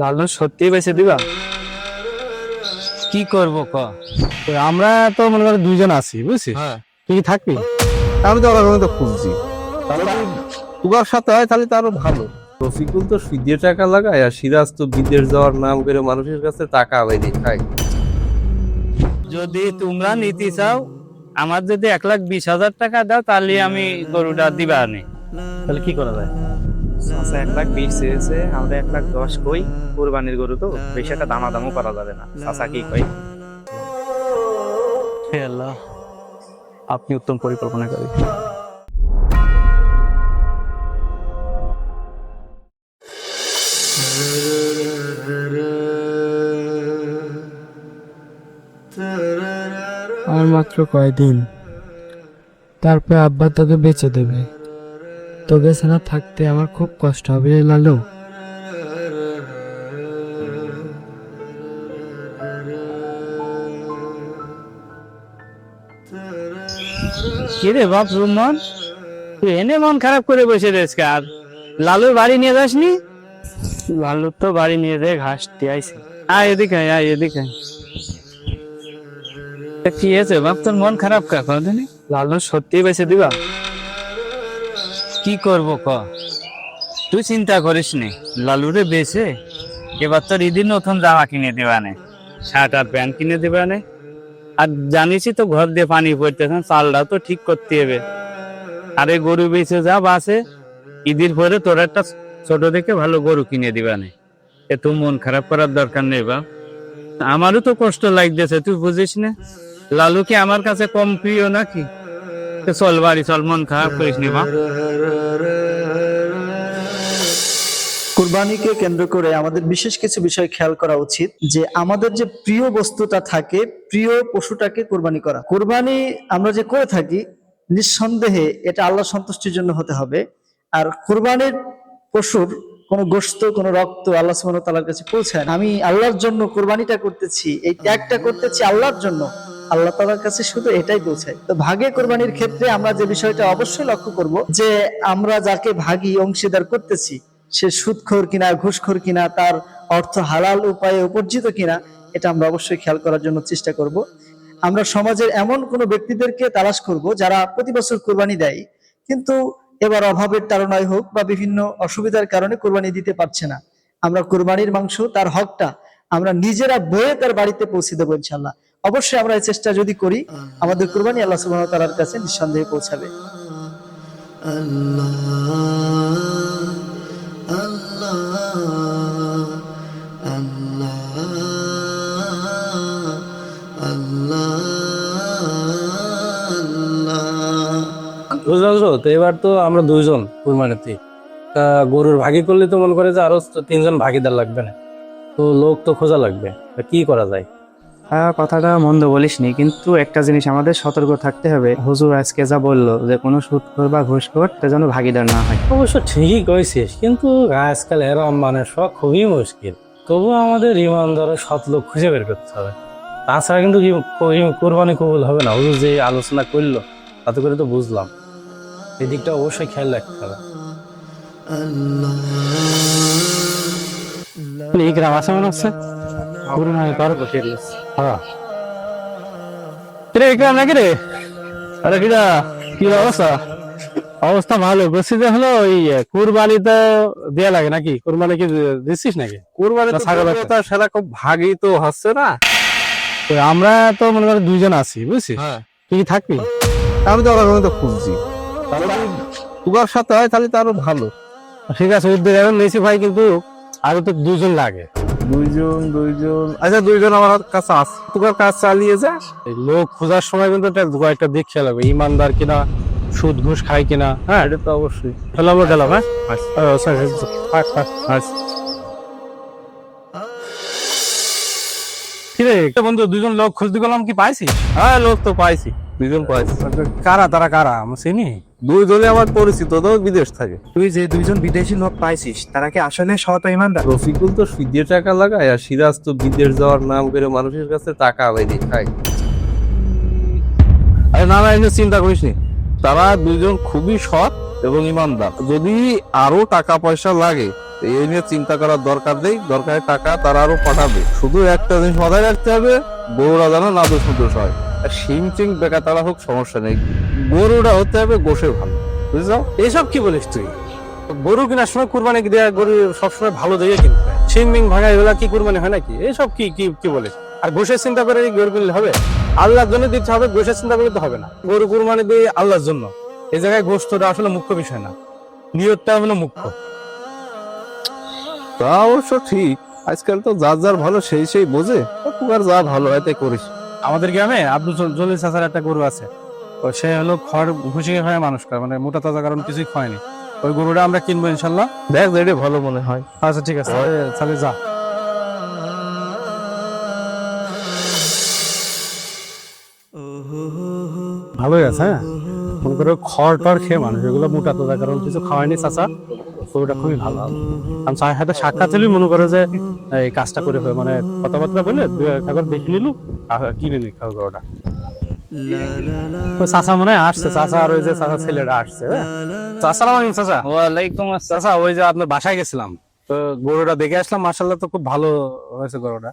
লালু সত্যি বেঁচে দিবা? কি করব ক? তো আমরা তো মনে করো দুইজন আছি বুঝছিস? হ্যাঁ। তুই কি থাকবি? আমি তো ওরকম তো খুঁজছি। তাহলে তোমার সাথে হয় তাহলে তো আরও ভালো। রফিকুল তো সুদে টাকা লাগায় আর সিরাজ তো বিদেশ যাওয়ার নাম করে মানুষের কাছে টাকা আলাইনি খায়। যদি তোমরা নিতে চাও আমার যদি এক লাখ বিশ হাজার টাকা দাও তাহলে আমি গরুটা দিবা আনে। তাহলে কি করা যায়? আচ্ছা এক লাখ বিশ চেয়েছে আমরা এক লাখ দশ কই? কোরবানির গরু তো বেশি একটা দামা দামও করা যাবে না। চাচা কি কই? হে আল্লাহ আপনি উত্তম পরিকল্পনা করি আর মাত্র কয়দিন? তারপর আব্বা তাকে বেঁচে দেবে। তোকে ছাড়া থাকতে আমার খুব কষ্ট হবে রে লালু। কি রে বাপ রুমন? তুই এনে মন খারাপ করে বসে রয়েছে আর। লালুর বাড়ি নিয়ে যাসনি? লালুর তো বাড়ি নিয়ে যায় ঘাস টিয়াইছে আয় এদিকে আয়, আয় এদিকে আয়। কি হয়েছে? বাপ তোর মন খারাপ কা কোনদিনই? লালু সত্যি বেঁচে দিবা? কি করব ক? তুই চিন্তা করিস নি। লালুরে বেছে, এবার তোর ঈদের নতুন জামা কিনে দিবানে। শার্ট আর প্যান্ট কিনে দিবানে। আর জানিসই তো ঘর দিয়ে পানি পড়তেছে, চালটাও তো ঠিক করতে হবে। আরে গরু বেঁচে যা বাসে, ঈদের পরে তোর একটা ছোট দেখে ভালো গরু কিনে দিবানে। এ তো মন খারাপ করার দরকার নেই বাপ। আমারও তো কষ্ট লাগতেছে, তুই বুঝিস না। লালু কি আমার কাছে কম প্রিয় নাকি? চল বাড়ি, চল, মন খারাপ করিস নি, বাপ। কুরবানিকে কেন্দ্র করে আমাদের বিশেষ কিছু বিষয় খেয়াল করা উচিত, যে আমাদের যে প্রিয় বস্তুটা থাকে, প্রিয় পশুটাকে কোরবানি করা। কোরবানি আমরা যে করে থাকি, নিঃসন্দেহে এটা আল্লাহ সন্তুষ্টির জন্য হতে হবে। আর কোরবানির পশুর কোনো গোস্ত কোনো রক্ত আল্লাহ সুবহানাহু ওয়া তাআলার কাছে পৌঁছায় আমি আল্লাহর জন্য কোরবানিটা করতেছি, এই ত্যাগটা করতেছি আল্লাহর জন্য। আল্লাহ তাআলার কাছে শুধু এটাই পৌঁছায়। তো ভাগে কোরবানির ক্ষেত্রে আমরা যে বিষয়টা অবশ্যই লক্ষ্য করব, যে আমরা যাকে ভাগী অংশীদার করতেছি, সে সুদখোর কিনা, ঘুষখোর কিনা, তার অর্থ হালাল উপায়ে উপার্জিত কিনা, এটা আমরা অবশ্যই খেয়াল করার জন্য চেষ্টা করব। আমরা সমাজের এমন কোন ব্যক্তিদেরকে তালাশ করব যারা প্রতি বছর কোরবানি দেয়, কিন্তু এবার অভাবের তাড়নায় হোক বা বিভিন্ন অসুবিধার কারণে কোরবানি দিতে পারছে না। আমরা কোরবানির মাংস, তার হকটা আমরা নিজেরা বয়ে তার বাড়িতে পৌঁছে দেবো ইনশাল্লাহ অবশ্যই আমরা এই চেষ্টা যদি করি, আমাদের কোরবানি আল্লাহ সুবহানাহু ওয়া তাআলার কাছে নিঃসন্দেহে পৌঁছাবে। এবার তো আমরা দুইজন কুরবানিতে। তা গরুর ভাগি করলে তো মনে করে যে আরও তিনজন ভাগিদার লাগবে না। তো লোক তো খোঁজা লাগবে। কি করা যায়? হ্যাঁ কথাটা মন্দ বলিসনি কিন্তু একটা জিনিস আমাদের সতর্ক থাকতে হবে। হুজুর আজকে যা বলল যে কোনো সুদখোর বা ঘুষখোর তা যেন ভাগিদার না হয়। অবশ্য ঠিকই কইছিস কিন্তু আজকাল এরম মানে সব খুবই মুশকিল। তবু আমাদের ইমানদার সৎ লোক খুঁজে বের করতে হবে। তাছাড়া কিন্তু কোরবানি কবুল হবে না। হুজুর যে আলোচনা করল তাতে করে তো বুঝলাম। এই দিকটা অবশ্যই খেয়াল রাখতে হবে। এই গ্রাম আছে মনে হচ্ছে হ্যাঁ রে নাকি রে আরে কিরা কি অবস্থা অবস্থা ভালো বলছি যে হলো ওই কুরবানি তো দেয়া লাগে নাকি কুরবানি কি দিচ্ছিস নাকি কোরবানি তো সেটা খুব ভাগই তো হচ্ছে না তো আমরা তো মনে করি দুইজন আছি বুঝছিস হ্যাঁ তুই কি থাকবি আমি তো ওরকম তো খুঁজছি তোমার সাথে হয় তাহলে তো আরও ভালো ঠিক আছে উদ্যোগ এখন নিয়েছি ভাই কিন্তু আরও তো দুজন লাগে দুইজন দুইজন। আচ্ছা দুইজন আমার কাছে আছে তোমার কাজ চালিয়ে যা। লোক খোঁজার সময় কিন্তু একটা কয়েকটা দিক খেয়াল লাগবে ইমানদার কিনা সুদ ঘুষ খায় কিনা হ্যাঁ? এটা তো অবশ্যই। তাহলে আমরা গেলাম হ্যাঁ? থাক, থাক। কি রে একটা বন্ধু দুজন লোক খোঁজ দিলাম কি পাইছিস? হ্যাঁ লোক তো পাইছি। দুইজন পাইছি। কারা তারা কারা? আমরা চিনি। দুইজনে আমার পরিচিত তো বিদেশ থাকে। তুই যে দুইজন বিদেশি লোক পাইছিস তারা কি আসলে সৎ ইমানদার? রফিকুল তো সুদে টাকা লাগায় আর সিরাজ তো বিদেশ যাওয়ার নাম করে মানুষের কাছে টাকা আলাইনি খায়। আরে না না এমনি চিন্তা করিস নি। তারা দুজন খুবই সৎ এবং ইমানদার। যদি আরও টাকা পয়সা লাগে এই নিয়ে চিন্তা করার দরকার নেই। দরকারের টাকা তারা আরও পাঠাবে। শুধু একটা জিনিস মাথায় রাখতে হবে গরুরা যেন না দোষ দোষ হয়। আর শিং চিং বেকার তারা হোক সমস্যা নেই। গরুটা হতে হবে গোসে ভালো এইসব কি বলিস তুই? গরু কেনার সময় কুরবানি দেওয়া গরু সবসময় ভালো দেখে কিনতে। শিং মিং ভাঙা এগুলা কি কুরবানি হয় নাকি? এইসব কি কি কি বলিস? আর গোশের চিন্তা করে গরু কিনলে হবে? আল্লাহর জন্য দিতে হবে গোশের চিন্তা করলে তো হবে না। গরু কুরবানি দিয়ে আল্লাহর জন্য। এই জায়গায় গোস্তটা আসলে মুখ্য বিষয় না। নিয়তটা হলো মুখ্য। তা অবশ্য ঠিক। আজকাল তো যার যার ভালো সেই সেই বোঝে। আর যা ভালো হয় তাই করিস। আমাদের গ্রামে আব্দুল জল- জলিল চাচার একটা গরু আছে। তো সে হলো খড় ভুসি হয়ে মানুষ করে মানে মোটা তাজা কারণ কিছুই খায়নি। ওই গরুটা আমরা কিনবো ইনশাল্লাহ। দেখ যেটা ভালো মনে হয়। আচ্ছা ঠিক আছে। তাহলে- যা। ভালোই আছে হ্যাঁ? মনে করো খড় টড় খেয়ে মানুষ এগুলো মোটা তোজা কারণ কিছু খাওয়ায়নি চাচা গরুটা খুবই ভালো। আমি চাই হয়তো সাক্ষাৎ হলেই মনে করো যে এই কাজটা করে মানে কথাবার্তা বলে একবার দেখে নিলু আর কিনে নি খাও গরুটা। চাচা মনে হয় আসছে। চাচা আর ওই যে চাচা ছেলেটা আসছে আলাইকুম চাচা। ওয়ালাইকুম চাচা ওই যে আপনার বাসায় গেছিলাম। তো গরুটা দেখে আসলাম মার্শাল্লাহ তো খুব ভালো হয়েছে গরুটা।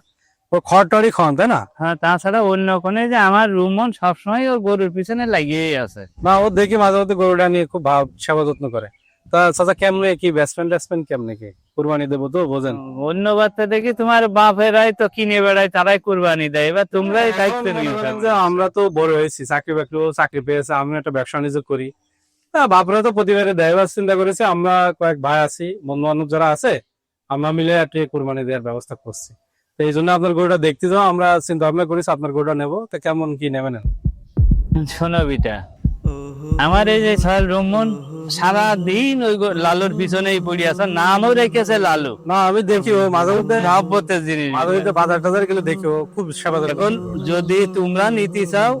ও খড় টড়ই খাওয়ান তাই না? হ্যাঁ তাছাড়া অন্য কোনে যে আমার রুমন সবসময় ওর গরুর পিছনে লাগিয়েই আছে। না ও দেখি মাঝে মধ্যে গরুটা নিয়ে খুব ভাব সেবা যত্ন করে। তা চাচা কেমনে কি ব্যাটসম্যান কেমনে কি? কুরবানি দেবো তো বোঝেন। অন্য বাচ্চা দেখি তোমার বাপেরাই তো কিনে বেড়ায় তারাই কুরবানি দেয়। এবার তোমরাই দায়িত্ব নিয়ে করেন যে আমরা তো বড় হয়েছি চাকরি বাকরি চাকরি পেয়েছে আমি একটা ব্যবসা করি। বাপরা তো প্রতিবারে দেয়বার চিন্তা করেছে আমরা কয়েক ভাই আছি বন্ধু বান্ধব যারা আছে আমরা মিলে একটা কুরবানি দেওয়ার ব্যবস্থা করছি। তো এই জন্য আপনার গরুটা দেখতে যাও আমরা চিন্তা ভাবনা করেছি আপনার গরুটা নেব। তো কেমন কি নেবেন? শোনো বিটা। আমার এই যে ছয় রুমন সারা দিন ওই লালুর পিছনেই পড়ে আছে। নামও রেখেছে লালু। না আমি দেখি ও মাঝে মধ্যে মহব্বতের জিনিস। মাঝে মধ্যে বাজার টাজার গেলে দেখি ও খুব সেবা এখন যদি তোমরা নিতে চাও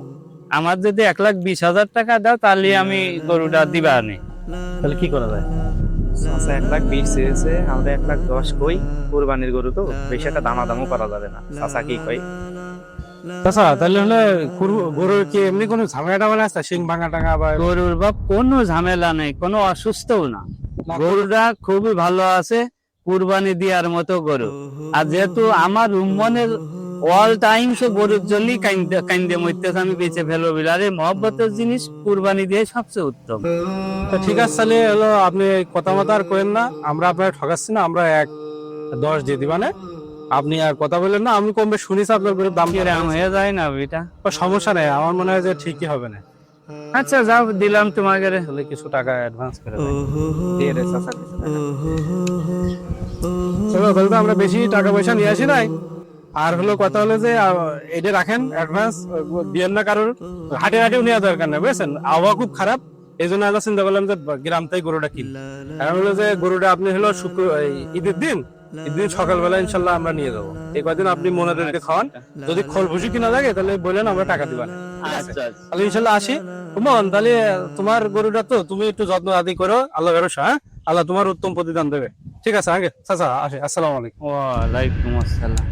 আমার যদি এক লাখ বিশ হাজার টাকা দাও তাহলে আমি গরুটা দিবা নি তাহলে কি করা যায়? আচ্ছা এক লাখ বিশ চেয়েছে আমাদের এক লাখ দশ কই? কোরবানির গরু তো বেশি একটা দামা দামও করা যাবে না। চাচা কি কই আচ্ছা তাহলে হলে গরুর কি এমনি কোনো ঝামেলা টামেলা আছে শিং ভাঙা টাঙা বা গরুর বাপ কোনো ঝামেলা নেই কোনো অসুস্থও না। গরুটা খুবই ভালো আছে কুরবানি দেওয়ার মতো গরু। আর যেহেতু আমার রুমনের অল টাইম সে গরুর জন্যই কাইন্দে কাইন্দে মরতেছে আমি বেঁচে ফেলব বলে। আরে মহব্বতের জিনিস কুরবানি দিয়ে সবচেয়ে উত্তম। তো ঠিক আছে তাহলে হলো আপনি কথা মতো আর করেন না। আমরা আপনার ঠকাচ্ছি না আমরা এক দশ দিয়ে দিবানে আপনি আর কথা বললেন না আমি কমবে শুনেছি আপনার গরুর দাম এরকম হয়ে যায় না বেটা? সমস্যা নেই আমার মনে হয় যে ঠিকই হবে না। আচ্ছা যাও দিলাম তোমাকে তাহলে কিছু টাকা অ্যাডভান্স করে দিয়ে রে চাচা কিছু চলো তাহলে তো আমরা বেশি টাকা পয়সা নিয়ে আসি নাই। আর হলো কথা হলো যে এটা রাখেন অ্যাডভান্স দিয়েন না কারোর হাটে হাটেও নেওয়া দরকার নেই বুঝছেন? আবহাওয়া খুব খারাপ এই জন্য আমরা চিন্তা করলাম যে গ্রাম থেকে গরুটা কিন। কারণ হলো যে গরুটা আপনি হলো শুক্র ঈদের দিন সকালবেলা ইনশাল্লাহ আমরা নিয়ে যাব। এই কদিন আপনি মনেদেরকে খাওয়ান। যদি কিনা লাগে তাহলে বললেন আমরা টাকা দিবান আচ্ছা আচ্ছা। তাহলে ইনশাল্লাহ আসি। মন তাহলে তোমার গরুটা তো তুমি একটু যত্ন আদি করো আল্লাহ ভরসা হ্যাঁ? আল্লাহ তোমার উত্তম প্রতিদান দেবে। ঠিক আছে আগে চাচা আসে আসসালামু আলাইকুম। ওয়ালাইকুম আসসালাম।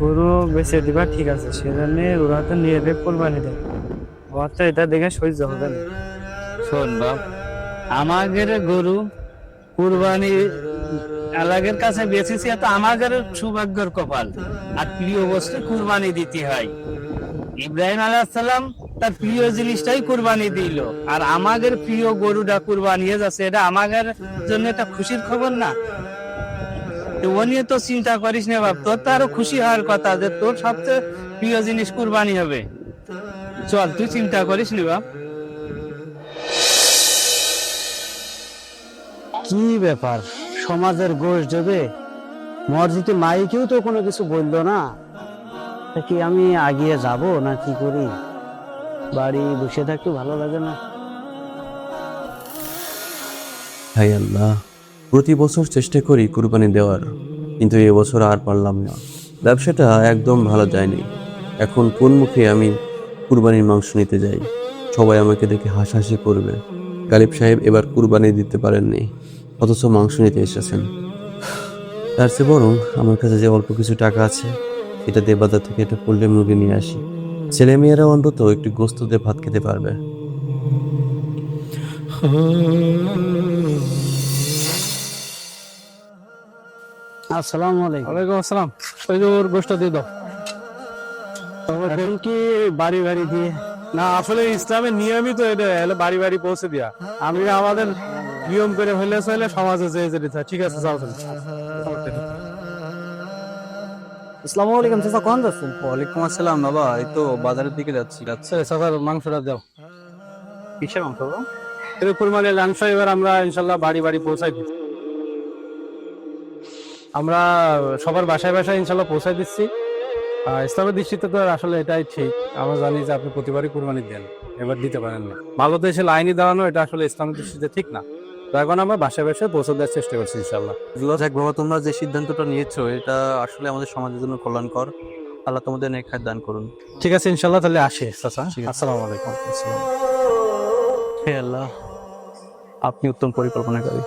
গরু বেঁচে দিবা ঠিক আছে সেজন্য ওরা তো নিয়ে দেবে কোরবানি দেবে আমার তো এটা দেখে সহ্য হবে না। শোন বাপ আমাদের গরু কুরবানি আলাগের কাছে বেঁচেছি তো আমাদের সৌভাগ্যের কপাল। আর প্রিয় বস্তু কুরবানি দিতে হয়। ইব্রাহিম আলাইসাল্লাম তার প্রিয় জিনিসটাই কুরবানি দিল। আর আমাদের প্রিয় গরুটা কুরবানি যাচ্ছে, এটা আমাদের জন্য একটা খুশির খবর না? ও নিয়ে তো চিন্তা করিস না বাপ, তোর তো আরও খুশি হওয়ার কথা যে তোর সবচেয়ে প্রিয় জিনিস কুরবানি হবে। চল, তুই চিন্তা করিস নি বাপ। কি ব্যাপার? সমাজের গোষ দেবে মসজিদে মাইকেও তো কোনো কিছু বলল না। কি আমি আগিয়ে যাব না কি করি? বাড়ি বসে থাকতে ভালো লাগে না। হাই আল্লাহ, প্রতি বছর চেষ্টা করি কুরবানি দেওয়ার, কিন্তু এবছর আর পারলাম না। ব্যবসাটা একদম ভালো যায়নি। এখন কোন মুখে আমি কুরবানির মাংস নিতে যাই? সবাই আমাকে দেখে হাসাহাসি করবে। গালিব সাহেব এবার কুরবানি দিতে পারেননি। অথচ মাংস নিতে এসেছেন। তার চেয়ে বরং আমার কাছে যে অল্প কিছু টাকা আছে সেটা দিয়ে বাজার থেকে একটা পোল্ট্রি মুরগি নিয়ে আসি। ছেলে মেয়েরা অন্তত একটু গোস্ত দিয়ে ভাত খেতে পারবে। আসসালামু আলাইকুম। ওয়ালাইকুম আসসালাম। ওই যে ওর গোষ্ঠটা দিয়ে দাও। এখন কি বাড়ি বাড়ি দিয়ে? না আসলে ইসলামের নিয়মই তো এটা বাড়ি বাড়ি পৌঁছে দিয়া। আমি আমাদের নিয়ম করে হইলে হইলে সমাজে যে যে দিতে ঠিক আছে যাও তুমি। আসসালামু আলাইকুম চাচা কোন যাচ্ছেন ওয়ালাইকুম আসসালাম বাবা এই তো বাজারের দিকে যাচ্ছি। আচ্ছা সাদার মাংসটা দাও। কিসের মাংস বাবা? এর পরিমাণে মাংস এবার আমরা ইনশাল্লাহ বাড়ি বাড়ি পৌঁছাই আমরা সবার বাসায় বাসায় ইনশাল্লাহ পৌঁছাই দিচ্ছি। ইসলামের দৃষ্টিতে তো আসলে এটাই ঠিক। আমরা জানি যে আপনি প্রতিবারই কুরবানি দেন এবার দিতে পারেন না। ভালো দেশে লাইনে দাঁড়ানো এটা আসলে ইসলামের দৃষ্টিতে ঠিক না। তো এখন আমরা বাসায় বাসায় পৌঁছে দেওয়ার চেষ্টা করছি ইনশাল্লাহ এক বাবা তোমরা যে সিদ্ধান্তটা নিয়েছো এটা আসলে আমাদের সমাজের জন্য কল্যাণকর। আল্লাহ তোমাদের নেক দান করুন। ঠিক আছে ইনশাল্লাহ তাহলে আসি চাচা। আসসালামু আলাইকুম। হে আল্লাহ আপনি উত্তম পরিকল্পনাকারী।